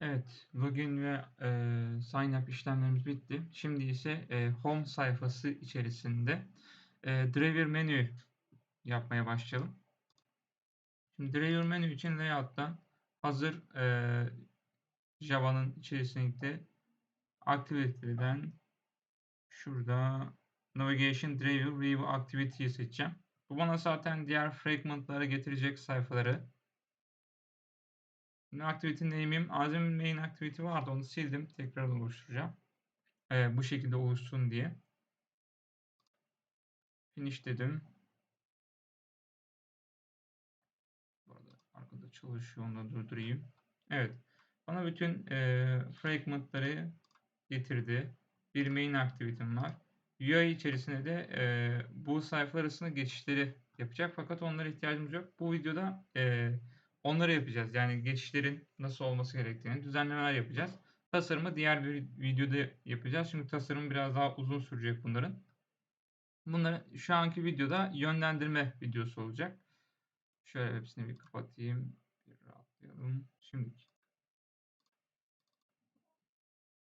Evet, login ve e, sign up işlemlerimiz bitti. Şimdi ise e, home sayfası içerisinde e, driver menü yapmaya başlayalım. Şimdi driver menü için layout'ta hazır e, Java'nın içerisinde activity'den şurada navigation driver view activity'yi seçeceğim. Bu bana zaten diğer fragment'lara getirecek sayfaları Activity name'im azim main activity vardı onu sildim. Tekrar oluşturacağım. Ee, bu şekilde oluşsun diye. Finish dedim. Bu arada arkada çalışıyor onu da durdurayım. Evet. Bana bütün e, fragmentları getirdi. Bir main activity'm var. UI içerisinde de e, bu sayfalar arasında geçişleri yapacak. Fakat onlara ihtiyacımız yok. Bu videoda e, Onları yapacağız. Yani geçişlerin nasıl olması gerektiğini düzenlemeler yapacağız. Tasarımı diğer bir videoda yapacağız. Çünkü tasarım biraz daha uzun sürecek bunların. Bunları şu anki videoda yönlendirme videosu olacak. Şöyle hepsini bir kapatayım. Bir rahatlayalım. Şimdi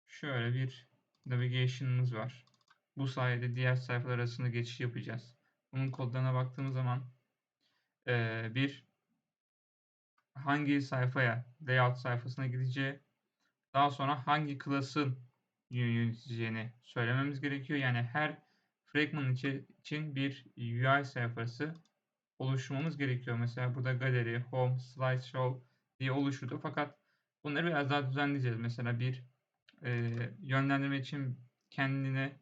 şöyle bir navigation'ımız var. Bu sayede diğer sayfalar arasında geçiş yapacağız. Bunun kodlarına baktığımız zaman bir hangi sayfaya, layout sayfasına gideceği, daha sonra hangi klasın yöneteceğini söylememiz gerekiyor. Yani her fragment için bir UI sayfası oluşturmamız gerekiyor. Mesela burada galeri, home, slideshow diye oluşturdu. Fakat bunları biraz daha düzenleyeceğiz. Mesela bir e, yönlendirme için kendine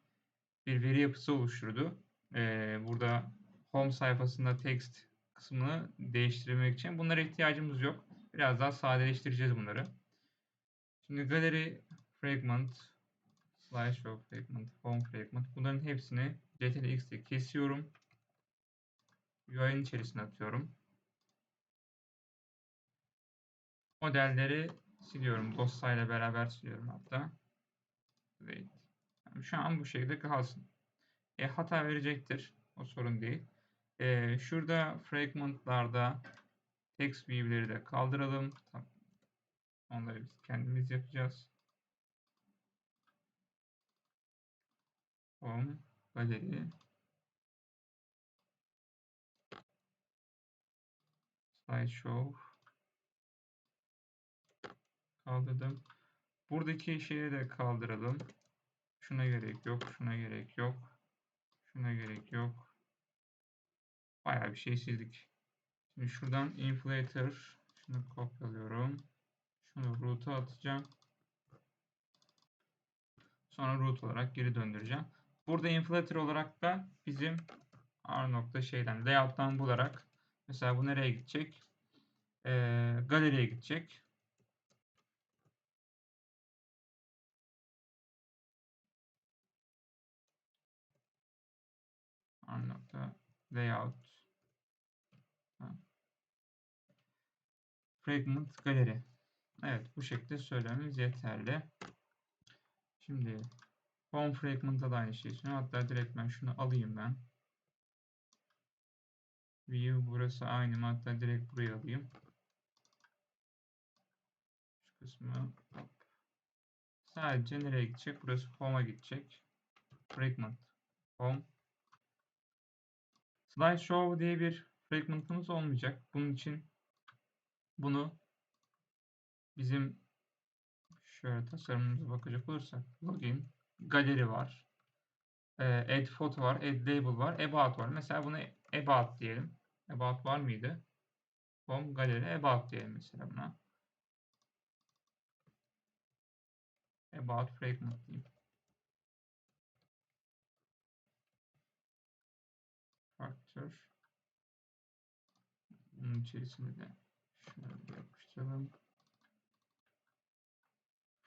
bir veri yapısı oluşturdu. E, burada home sayfasında text kısmını değiştirmek için bunlara ihtiyacımız yok. Biraz daha sadeleştireceğiz bunları. Şimdi galeri fragment, slideshow fragment, home fragment bunların hepsini ctrl ile kesiyorum. UI'nin içerisine atıyorum. Modelleri siliyorum. Dosyayla beraber siliyorum hatta. Wait. Yani şu an bu şekilde kalsın. E, hata verecektir. O sorun değil. Ee, şurada fragmentlarda text view'leri de kaldıralım. Onları biz kendimiz yapacağız. Home, galeri, slideshow kaldırdım. Buradaki şeyi de kaldıralım. Şuna gerek yok, şuna gerek yok. Şuna gerek yok. Bayağı bir şey sildik. Şimdi şuradan inflator şunu kopyalıyorum. Şunu root'a atacağım. Sonra root olarak geri döndüreceğim. Burada inflator olarak da bizim R nokta şeyden layout'tan bularak mesela bu nereye gidecek? Ee, galeriye gidecek. R nokta layout Fragment galeri. Evet bu şekilde söylememiz yeterli. Şimdi home fragment'a da aynı şeyi söylüyorum. Hatta direkt ben şunu alayım ben. View burası aynı? Hatta direkt buraya alayım. Şu kısmı. Sadece nereye gidecek? Burası home'a gidecek. Fragment. Home. Slideshow diye bir fragment'ımız olmayacak. Bunun için bunu bizim şöyle tasarımımıza bakacak olursak login, galeri var. E, add photo var, add label var, about var. Mesela bunu about diyelim. About var mıydı? Home, galeri, about diyelim mesela buna. About fragment diyeyim. Factor. Bunun içerisinde de Şöyle yapıştıralım.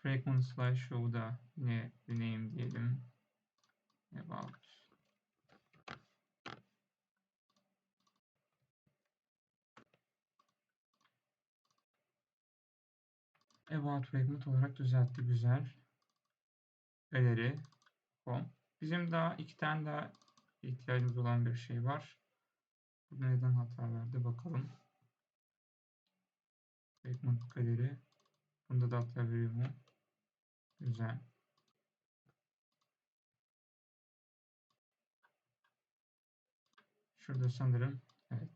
Fragment slideshow'da yine bir name diyelim. About. About fragment olarak düzeltti. Güzel. Galeri. Home. Bizim daha iki tane daha ihtiyacımız olan bir şey var. Bu neden hata verdi bakalım. Segment galeri. Bunda data veriyor mu? Güzel. Şurada sanırım evet.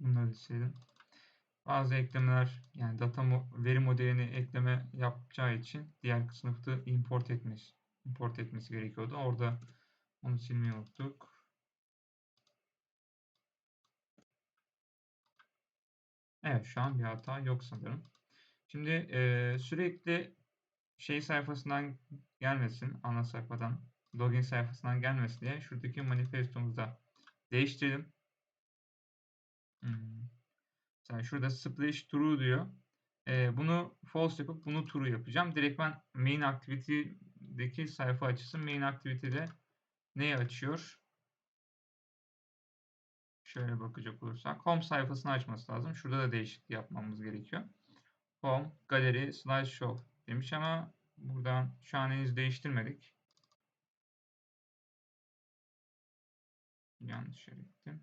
Bunları da. Bazı eklemeler yani data mo veri modelini ekleme yapacağı için diğer sınıfta import etmesi import etmesi gerekiyordu. Orada onu silmeyi unuttuk. Evet şu an bir hata yok sanırım. Şimdi e, sürekli şey sayfasından gelmesin, ana sayfadan, login sayfasından gelmesin diye şuradaki manifestomuzda değiştirelim. Hmm. Şurada splash true diyor. E, bunu false yapıp bunu true yapacağım. Direkt ben main activity'deki sayfa açısın. Main activity'de neyi açıyor? Şöyle bakacak olursak. Home sayfasını açması lazım. Şurada da değişiklik yapmamız gerekiyor. Home, galeri, slideshow demiş ama buradan şu an henüz değiştirmedik. Yanlış yere gittim.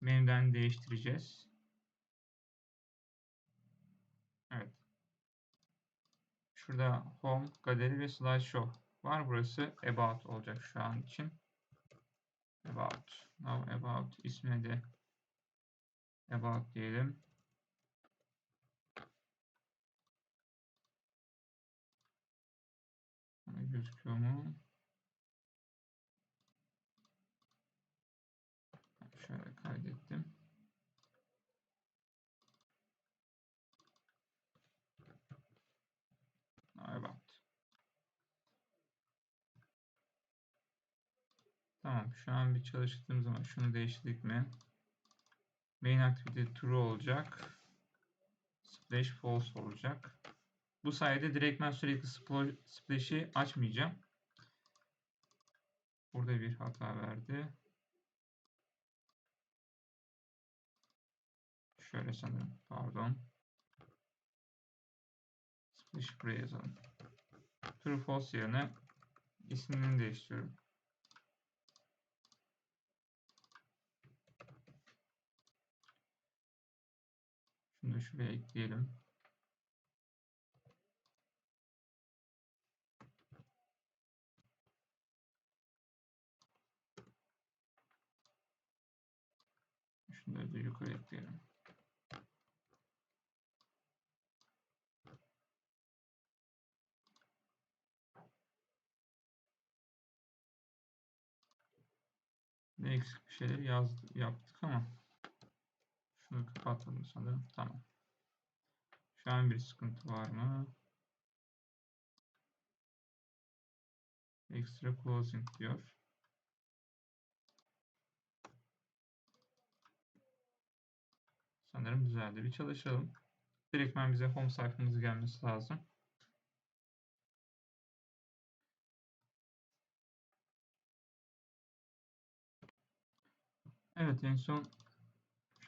Menüden değiştireceğiz. Evet. Şurada home, galeri ve slideshow var. Burası about olacak şu an için. About. Now about ismine de about diyelim. Gözüküyor mu? Şöyle kaydettim. About. Tamam. Şu an bir çalıştığım zaman şunu değiştirdik mi? Main activity true olacak. Splash false olacak. Bu sayede direktmen sürekli splash'i açmayacağım. Burada bir hata verdi. Şöyle sanırım. Pardon. Splash buraya yazalım. True false yerine ismini değiştiriyorum. Şunu da şuraya ekleyelim. Şunları da yukarı ekleyelim. Ne eksik bir şeyler yazdık, yaptık ama şunu kapatalım sanırım. Tamam. Şu an bir sıkıntı var mı? Extra closing diyor. Sanırım düzeldi. Bir çalışalım. Direktmen bize home sayfamız gelmesi lazım. Evet en son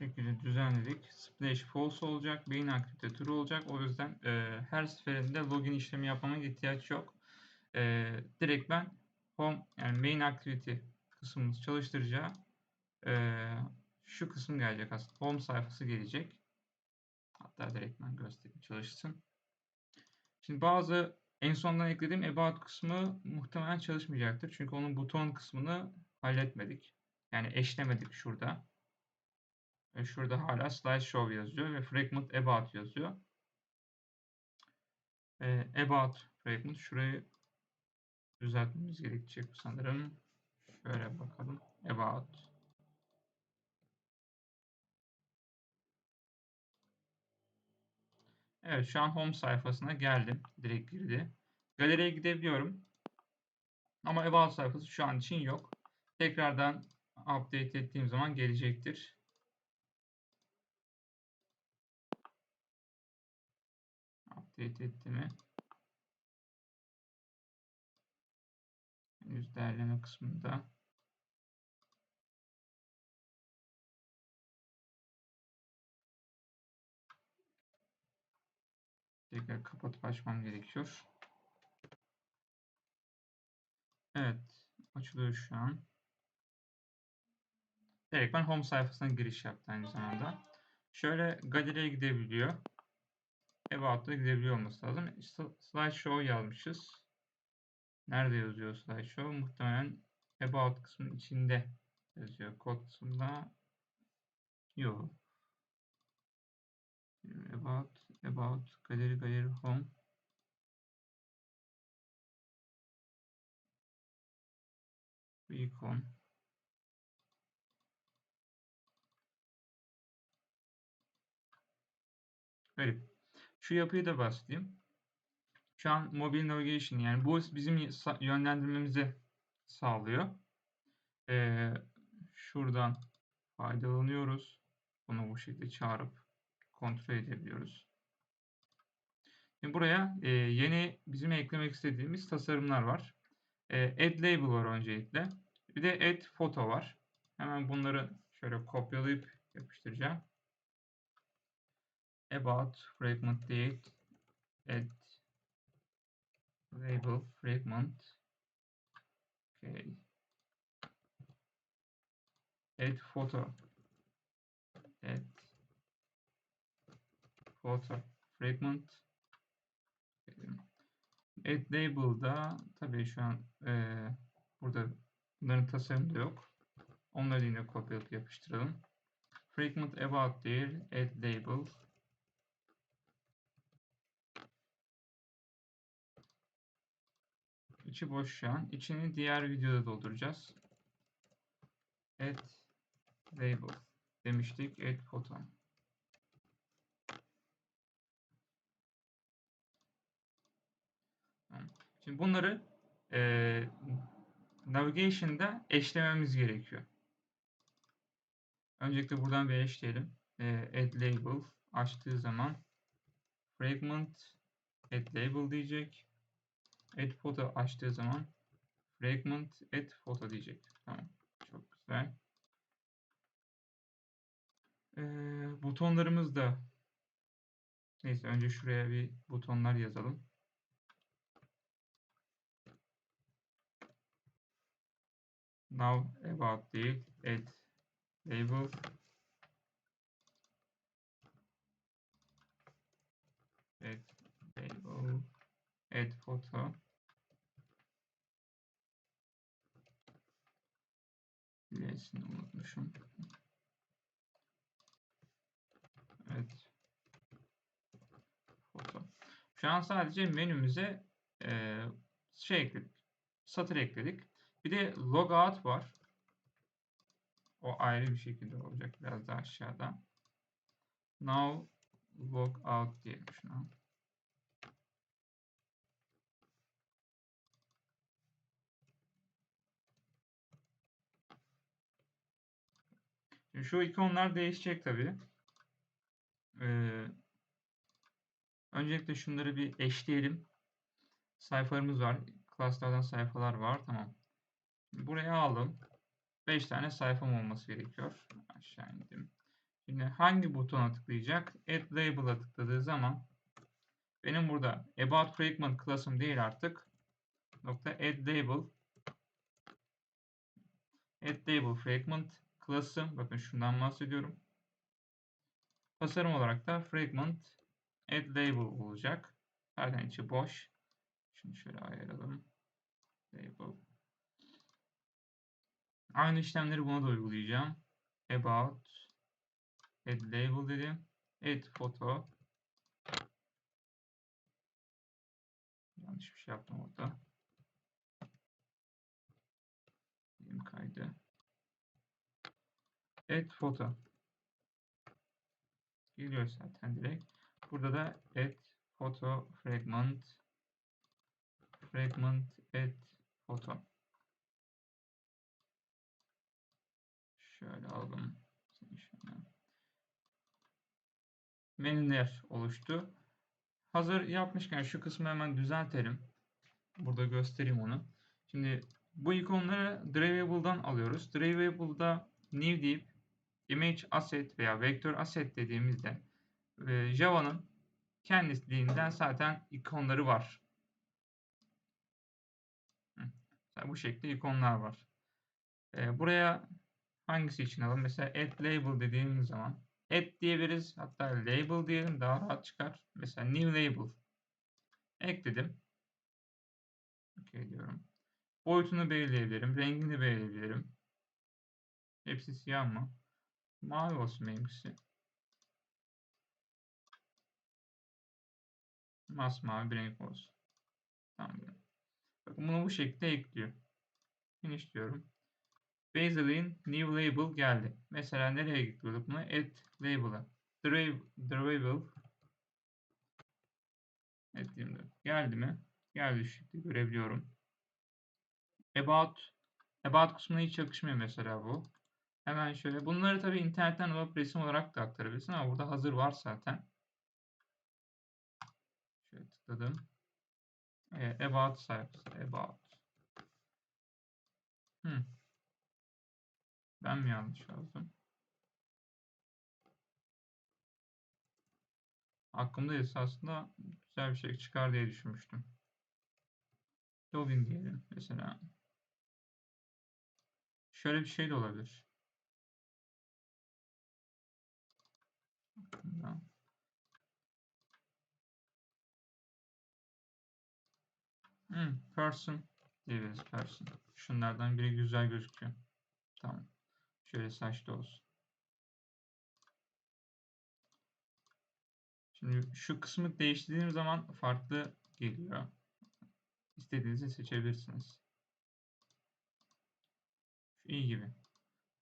şekilde düzenledik. Splash false olacak. Main aktivite true olacak. O yüzden e, her seferinde login işlemi yapmama ihtiyaç yok. E, direkt ben home yani main activity kısmımız çalıştıracağı e, şu kısım gelecek aslında. Home sayfası gelecek. Hatta direkt ben göstereyim çalışsın. Şimdi bazı en sondan eklediğim about kısmı muhtemelen çalışmayacaktır. Çünkü onun buton kısmını halletmedik. Yani eşlemedik şurada. Ve şurada hala slideshow yazıyor ve fragment about yazıyor. Ee, about fragment şurayı düzeltmemiz gerekecek sanırım. Şöyle bakalım. About. Evet şu an home sayfasına geldim. Direkt girdi. Galeriye gidebiliyorum. Ama about sayfası şu an için yok. Tekrardan update ettiğim zaman gelecektir. Update etti mi? Henüz derleme kısmında. Tekrar kapatıp açmam gerekiyor. Evet. Açılıyor şu an. Direkt ben home sayfasına giriş yaptı aynı zamanda. Şöyle galeriye gidebiliyor. About'ta gidebiliyor olması lazım. Sl- Slideshow yazmışız. Nerede yazıyor slideshow? Muhtemelen About kısmının içinde yazıyor. Kod kısmında yok. About, About, Galeri, Galeri, Home. Icon. Garip. Şu yapıyı da bahsedeyim. Şu an Mobile Navigation yani bu bizim yönlendirmemizi sağlıyor. Ee, şuradan faydalanıyoruz. Bunu bu şekilde çağırıp kontrol edebiliyoruz. Şimdi buraya e, yeni bizim eklemek istediğimiz tasarımlar var. E, add label var öncelikle. Bir de add photo var. Hemen bunları şöyle kopyalayıp yapıştıracağım. About fragment date add label fragment. Okay. Add photo. Add photo fragment. Add label'da tabii şu an e, burada bunların tasarımı da yok. Onları yine kopyalayıp yapıştıralım. Fragment about değil add label İçi boş şu an. İçini diğer videoda dolduracağız. Add label demiştik. Add photo. Şimdi bunları e, navigation'da eşlememiz gerekiyor. Öncelikle buradan bir eşleyelim. E, add label açtığı zaman fragment add label diyecek. Add photo açtığı zaman fragment add photo diyecek. Tamam. Çok güzel. Ee, butonlarımız da neyse önce şuraya bir butonlar yazalım. Now about değil add label add label add photo L'sini unutmuşum. Evet. Foto. Şu an sadece menümüze e, şey ekledik. Satır ekledik. Bir de logout var. O ayrı bir şekilde olacak biraz daha aşağıda. Now logout diyelim şuna. Şimdi şu ikonlar değişecek tabii. Ee, öncelikle şunları bir eşleyelim. Sayfalarımız var. Klaslardan sayfalar var. Tamam. Buraya aldım. 5 tane sayfam olması gerekiyor. Aşağı indim. Şimdi hangi butona tıklayacak? Add Label'a tıkladığı zaman benim burada About Fragment class'ım değil artık. Nokta Add Label Add Label Fragment class'ım. Bakın şundan bahsediyorum. Tasarım olarak da Fragment Add Label olacak. Zaten içi boş. Şunu şöyle ayıralım. Label. Aynı işlemleri buna da uygulayacağım. About Add Label dedim. Add Photo. Yanlış bir şey yaptım orada. Elim kaydı. Add Photo. Geliyor zaten direkt. Burada da Add Photo Fragment Fragment Add Photo. Şöyle alalım. Menüler oluştu. Hazır yapmışken şu kısmı hemen düzeltelim. Burada göstereyim onu. Şimdi bu ikonları Drawable'dan alıyoruz. Drawable'da new deyip image asset veya vektör asset dediğimizde e, Java'nın kendiliğinden zaten ikonları var. Bu şekilde ikonlar var. E, buraya hangisi için alalım? Mesela add label dediğimiz zaman add diyebiliriz. Hatta label diyelim daha rahat çıkar. Mesela new label. Ekledim. OK diyorum. Boyutunu belirleyebilirim. Rengini belirleyebilirim. Hepsi siyah mı? Mavi olsun benimkisi. Masmavi bir renk olsun. Tamam. Bakın bunu bu şekilde ekliyor. Finish diyorum. Basil'in new label geldi. Mesela nereye gidiyordu bunu? Add label'a. Drawable ettiğimde geldi mi? Geldi şekilde görebiliyorum. About About kısmına hiç yakışmıyor mesela bu. Hemen şöyle. Bunları tabi internetten alıp resim olarak da aktarabilirsin ama burada hazır var zaten. Şöyle tıkladım. Evet, about sayfası. About. Hmm. Ben mi yanlış yazdım? Aklımda esasında güzel bir şey çıkar diye düşünmüştüm. Login diyelim mesela. Şöyle bir şey de olabilir. Hmm, person diyebiliriz person. Şunlardan biri güzel gözüküyor. Tamam. Şöyle saçta olsun. Şimdi şu kısmı değiştirdiğim zaman farklı geliyor. İstediğinizi seçebilirsiniz. Şu iyi gibi.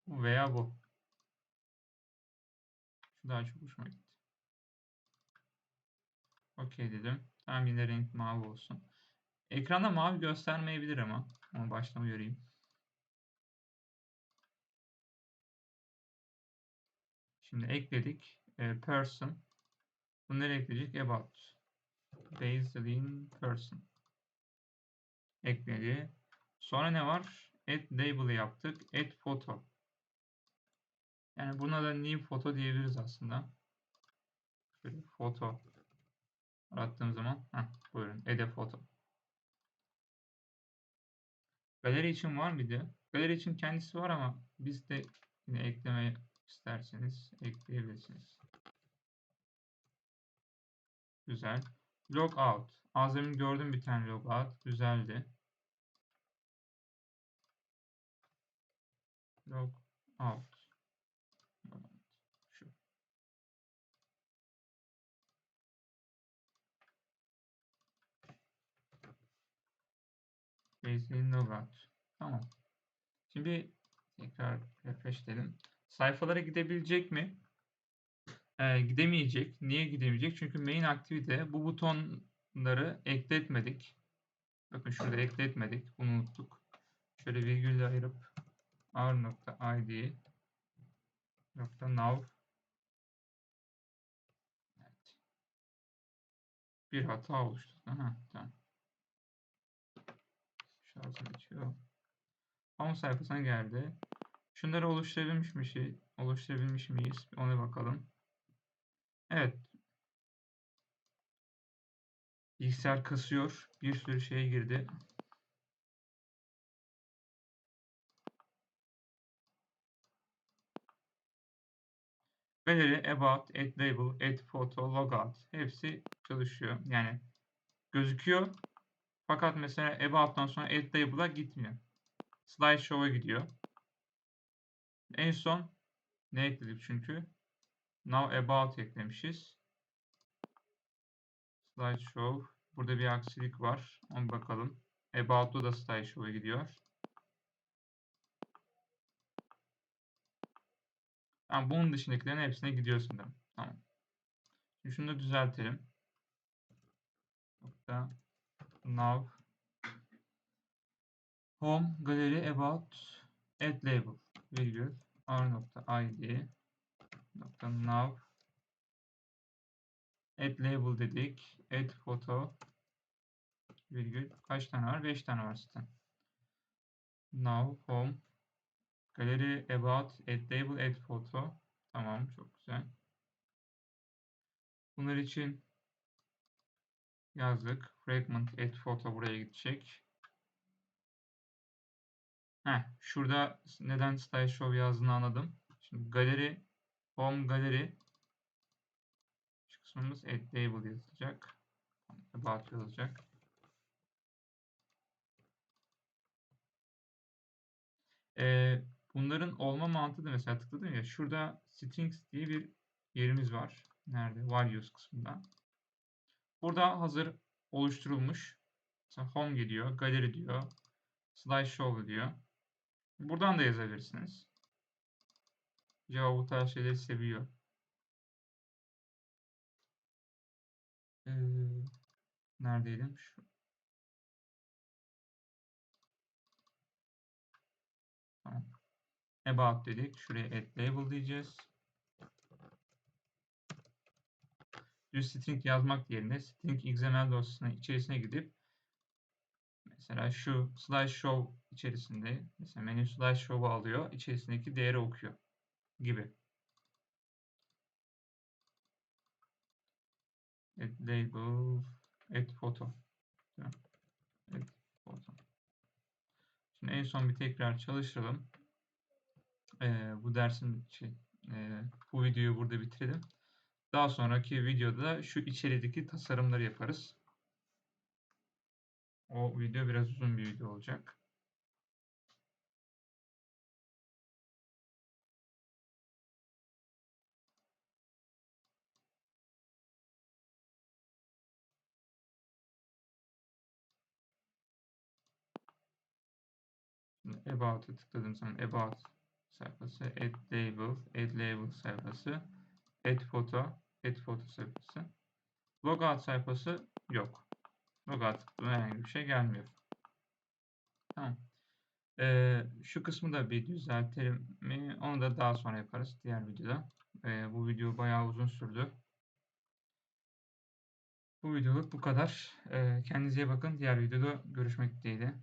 Bu veya bu. Şu daha çok hoşuma gitti. Okey dedim. Tamam yine renk mavi olsun. Ekranda mavi göstermeyebilir ama. Ama baştan uyarayım. Şimdi ekledik. E, person. Bunları ekleyecek. About. Baseline person. Ekledi. Sonra ne var? Add label'ı yaptık. Add photo. Yani buna da new photo diyebiliriz aslında. Şöyle foto arattığım zaman heh, buyurun a photo. Galeri için var mıydı? Galeri için kendisi var ama biz de yine ekleme isterseniz ekleyebilirsiniz. Güzel. Logout. Az demin gördüm bir tane logout. Güzeldi. Logout. Şu. Baseline logout. Tamam. Şimdi tekrar refresh edelim. Sayfalara gidebilecek mi? Ee, gidemeyecek. Niye gidemeyecek? Çünkü main aktivite bu butonları ekletmedik. Bakın şurada ekletmedik. Bunu unuttuk. Şöyle virgülle ayırıp r.id nokta now evet. bir hata oluştu. Aha, tamam. Şarjı bitiyor. Home sayfasına geldi. Şunları oluşturabilmiş mi şey, oluşturabilmiş miyiz? Ona bakalım. Evet. Bilgisayar kasıyor. Bir sürü şeye girdi. Gallery, About, Add Label, Add Photo, Logout hepsi çalışıyor. Yani gözüküyor. Fakat mesela About'tan sonra Add Label'a gitmiyor. Slideshow'a gidiyor. En son ne ekledik çünkü? Now about eklemişiz. Slideshow. Burada bir aksilik var. Onu bakalım. About'da da slideshow'a gidiyor. Tamam, bunun dışındakilerin hepsine gidiyorsun dedim. Tamam. Şimdi şunu da düzeltelim. Nokta now home gallery about add label virgül r.id nokta now add label dedik. Add photo virgül kaç tane var? 5 tane var zaten. Now home gallery about add label add photo tamam çok güzel. Bunlar için yazdık. Fragment add photo buraya gidecek. Heh, şurada neden slideshow yazdığını anladım. Şimdi galeri Home Gallery şu kısmımız Add Label yazılacak. About yazılacak. Ee, bunların olma mantığı da mesela tıkladım ya şurada strings diye bir yerimiz var. Nerede? Values kısmında. Burada hazır oluşturulmuş. Mesela home geliyor, gallery diyor, slideshow diyor. Buradan da yazabilirsiniz. Java bu tarz şeyleri seviyor. Ee, neredeydim? Şu. Tamam. About dedik. Şuraya add label diyeceğiz. Düz string yazmak yerine string XML dosyasının içerisine gidip mesela şu slideshow içerisinde mesela menü slideshow'u alıyor. içerisindeki değeri okuyor gibi. Add label, add photo. Add photo. Şimdi en son bir tekrar çalıştıralım. Ee, bu dersin şey, e, bu videoyu burada bitirelim. Daha sonraki videoda şu içerideki tasarımları yaparız. O video biraz uzun bir video olacak. About'a tıkladığım zaman About sayfası, Add Label, Add Label sayfası, Add Photo, Add Photo sayfası. Logout sayfası yok. Logout herhangi bir şey gelmiyor. Tamam. Ee, şu kısmı da bir düzeltelim mi? Onu da daha sonra yaparız diğer videoda. Ee, bu video bayağı uzun sürdü. Bu videoluk bu kadar. Ee, kendinize iyi bakın. Diğer videoda görüşmek dileğiyle.